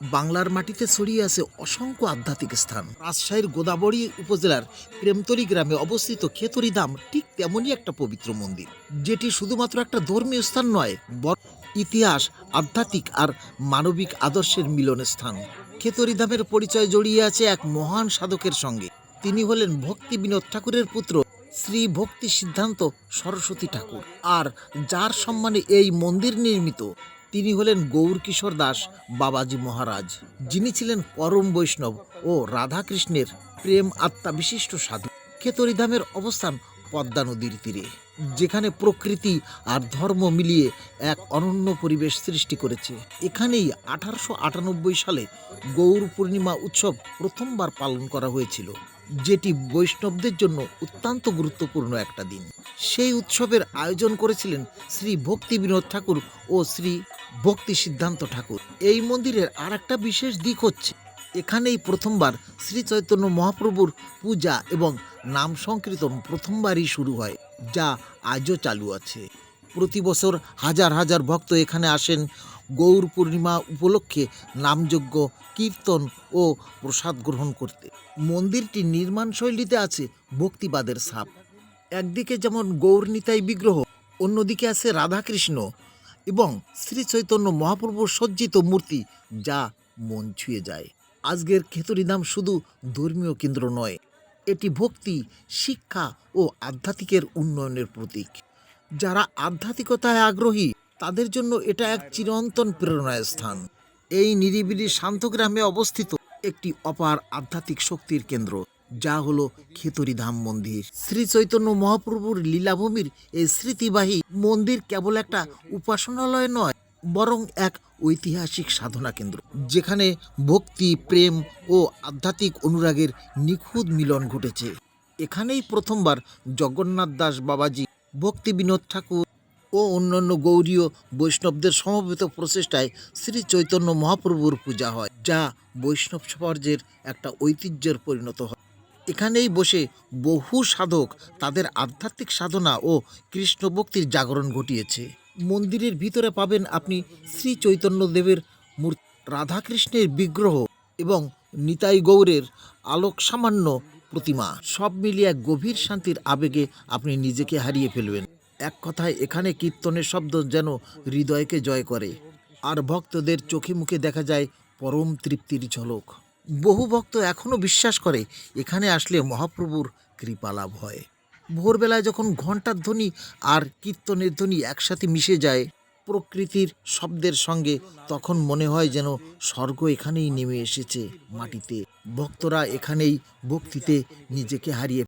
বাংলার মাটিতে ছড়িয়ে আছে অসংখ্য আধ্যাত্মিক স্থান। রাজশাহীর গোদাবরী উপজেলার প্রেমতলী গ্রামে অবস্থিত খেতরি ধাম ঠিক তেমনই একটা পবিত্র মন্দির, যেটি শুধুমাত্র একটা ধর্মীয় স্থান নয় ইতিহাস, আধ্যাত্মিক আর মানবিক আদর্শের মিলন স্থান। খেতরি ধামের পরিচয় জড়িয়ে আছে এক মহান সাধকের সঙ্গে। তিনি হলেন ভক্তি বিনোদ ঠাকুরের পুত্র শ্রী ভক্তি সিদ্ধান্ত সরস্বতী ঠাকুর, আর যার সম্মানে এই মন্দির নির্মিত তিনি হলেন গৌরকিশোর দাস বাবাজি মহারাজ, যিনি ছিলেন পরম বৈষ্ণব ও রাধাকৃষ্ণের প্রেম আত্মা বিশিষ্ট সাধু। খেতরিধামের অবস্থান পদ্মা নদীর তীরে, যেখানে প্রকৃতি আর ধর্ম মিলিয়ে এক অনন্য পরিবেশ সৃষ্টি করেছে। এখানেই আঠারোশো আটানব্বই সালে গৌর পূর্ণিমা উৎসব প্রথমবার পালন করা হয়েছিল, যেটি বৈষ্ণবদের জন্য অত্যন্ত গুরুত্বপূর্ণ একটা দিন। সেই উৎসবের আয়োজন করেছিলেন শ্রী ভক্তি বিনোদ ঠাকুর ও শ্রী ভক্তি সিদ্ধান্ত ঠাকুর। এই মন্দিরের আর একটা বিশেষ দিক হচ্ছে, এখানেই প্রথমবার শ্রী চৈতন্য মহাপ্রভুর পূজা এবং নাম সংকীর্তন প্রথমবারই শুরু হয়, যা আজও চালু আছে। প্রতি বছর হাজার হাজার ভক্ত এখানে আসেন গৌর পূর্ণিমা উপলক্ষে নামযজ্ঞ, কীর্তন ও প্রসাদ গ্রহণ করতে। মন্দিরটি নির্মাণ শৈলীতে আছে ভক্তিবাদের ছাপ। একদিকে যেমন গৌরনিতাই বিগ্রহ, অন্যদিকে আছে রাধাকৃষ্ণ এবং শ্রী চৈতন্য মহাপ্রভুর সজ্জিত মূর্তি যা মন ছুঁয়ে যায়। আজকের খেতরিধাম শুধু ধর্মীয় কেন্দ্র নয়, এটি ভক্তি, শিক্ষা ও আধ্যাত্মিকের উন্নয়নের প্রতীক। যারা আধ্যাত্মিকতায় আগ্রহী, তাদের জন্য এটা এক চিরন্তন প্রেরণার স্থান। এই নিরিবিলি শান্ত গ্রামে অবস্থিত একটি অপার আধ্যাত্মিক শক্তির কেন্দ্র। যা হলো খেতরি ধাম মন্দির। শ্রী চৈতন্য মহাপ্রভুর লীলাভূমির এই স্মৃতিবাহী মন্দির কেবল একটা উপাসনালয় নয়, বরং এক ঐতিহাসিক সাধনা কেন্দ্র যেখানে ভক্তি, প্রেম ও আধ্যাত্মিক অনুরাগের নিখুঁত মিলন ঘটেছে। এখানেই প্রথমবার জগন্নাথ দাস বাবাজি ভক্তি বিনোদ ঠাকুর ও অন্যান্য গৌরীয় বৈষ্ণবদের সমবেত প্রচেষ্টায় শ্রী চৈতন্য মহাপ্রভুর পূজা হয়, যা বৈষ্ণব সমাজের একটা ঐতিহ্যের পরিণত হয়। এখানেই বসে বহু সাধক তাদের আধ্যাত্মিক সাধনা ও কৃষ্ণ ভক্তির জাগরণ ঘটিয়েছে। মন্দিরের ভিতরে পাবেন আপনি শ্রী চৈতন্যদেবের মূর্তি, রাধাকৃষ্ণের বিগ্রহ এবং নিতাই গৌরের আলোক সামান্য প্রতিমা। সব মিলিয়ে গভীর শান্তির আবেগে আপনি নিজেকে হারিয়ে ফেলবেন। এক কথায় এখানে কীর্তনের শব্দ যেন হৃদয়কে জয় করে। আর ভক্তদের চোখে মুখে দেখা যায় পরম তৃপ্তির ঝলক। বহু ভক্ত এখনও বিশ্বাস করে, এখানে আসলে মহাপ্রভুর কৃপা লাভ হয়। ভোরবেলায় যখন ঘণ্টার ধ্বনি আর কীর্তনের ধ্বনি একসাথে মিশে যায়, প্রকৃতির শব্দের সঙ্গে তখন মনে হয় যেন স্বর্গ এখানেই নেমে এসেছে মাটিতে। ভক্তরা এখানেই ভক্তিতে নিজেকে হারিয়ে